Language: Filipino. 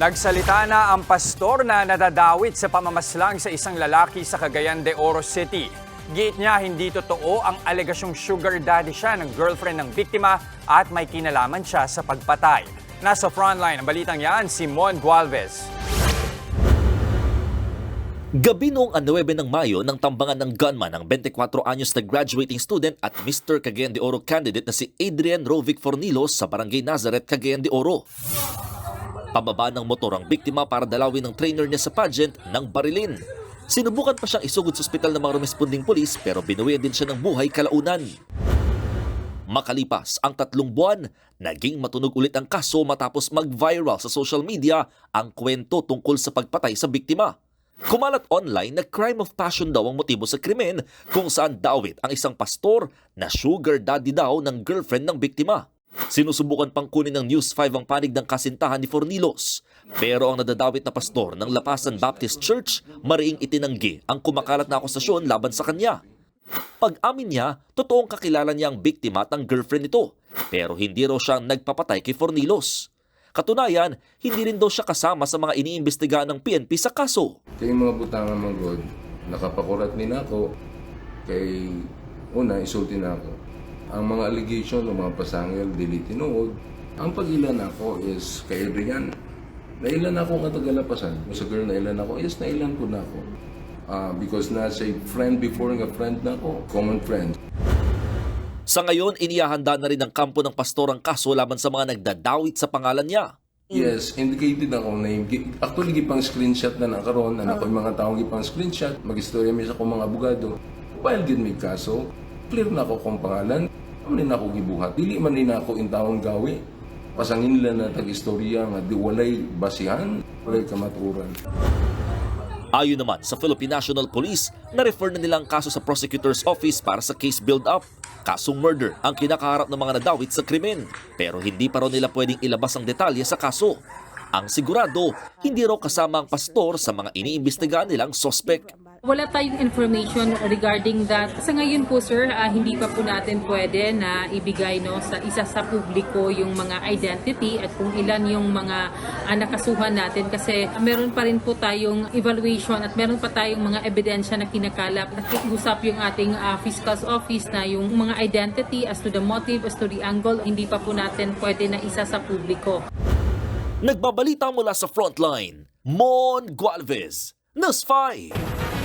Nagsalita na ang pastor na nadadawit sa pamamaslang sa isang lalaki sa Cagayan de Oro City. Giit niya hindi totoo ang alegasyong sugar daddy siya ng girlfriend ng biktima at may kinalaman siya sa pagpatay. Nasa frontline ang balitang yan, Simon Gualvez. Gabi noong 9 ng Mayo nang tambangan ng gunman ang 24 anyos na graduating student at Mr. Cagayan de Oro candidate na si Adrian Rovic Fornilos sa Barangay Nazareth, Cagayan de Oro. Pababa ng motor ang biktima para dalawin ng trainer niya sa pageant ng barilin. Sinubukan pa siyang isugod sa ospital ng mga rumesponding polis pero binuwi din siya ng buhay kalaunan. Makalipas ang tatlong buwan, naging matunog ulit ang kaso matapos mag-viral sa social media ang kwento tungkol sa pagpatay sa biktima. Kumalat online na crime of passion daw ang motibo sa krimen kung saan dawit ang isang pastor na sugar daddy daw ng girlfriend ng biktima. Sinusubukan pang kunin ng News 5 ang panig ng kasintahan ni Fornilos. Pero ang nadadawit na pastor ng Lapasan Baptist Church mariing itinanggi ang kumakalat na akusasyon laban sa kanya. Pag-amin niya, totoong kakilala niya ang biktima at ang girlfriend nito. Pero hindi raw siya nagpapatay kay Fornilos. Katunayan, hindi rin daw siya kasama sa mga iniimbestigahan ng PNP sa kaso. Kay mga butangan mga God, nakapakurat din ako. Kay una, isulti na ako. Ang mga allegation ng mga pasangil, dili tinuod. Ang pagilan ako is kay Adrian. Nailan ako nga tagalapasan. Kung sa girl nailan ako, yes, nailan ko na ako. Ah, because na say friend before nga friend na ako. Common friend. Sa ngayon, iniyahanda na rin ng kampo ng pastor ang kaso laban sa mga nagdadawit sa pangalan niya. Yes, indicated ako name. Gi- Actually, gipang screenshot na nakaroon. Na ako yung mga taong gipang screenshot. Mag-istorya mi sa akong mga abogado. While gid may kaso, clear na ako kung pangalan. Ano na ako gibuhat. Dili man din ako in taong gawi. Pasangin nila na tag-istorya nga di walay basihan, walay kamaturan. Ayon naman sa Philippine National Police, na-refer na nila ang kaso sa prosecutor's office para sa case build-up. Kasong murder ang kinakaharap ng mga nadawit sa krimen, pero hindi pa raw nila pwedeng ilabas ang detalye sa kaso. Ang sigurado, hindi raw kasama ang pastor sa mga iniimbestigahan nilang sospek. Wala tayong information regarding that. Sa ngayon po sir, ah, hindi pa po natin pwede na ibigay no sa isa sa publiko yung mga identity at kung ilan yung mga ah, nakasuhan natin kasi meron pa rin po tayong evaluation at meron pa tayong mga ebidensya na kinakalap. Nakikusap yung ating ah, fiscal's office na yung mga identity as to the motive, as to the angle, hindi pa po natin pwede na isa sa publiko. Nagbabalita mula sa frontline, Mon Gualvez, News 5.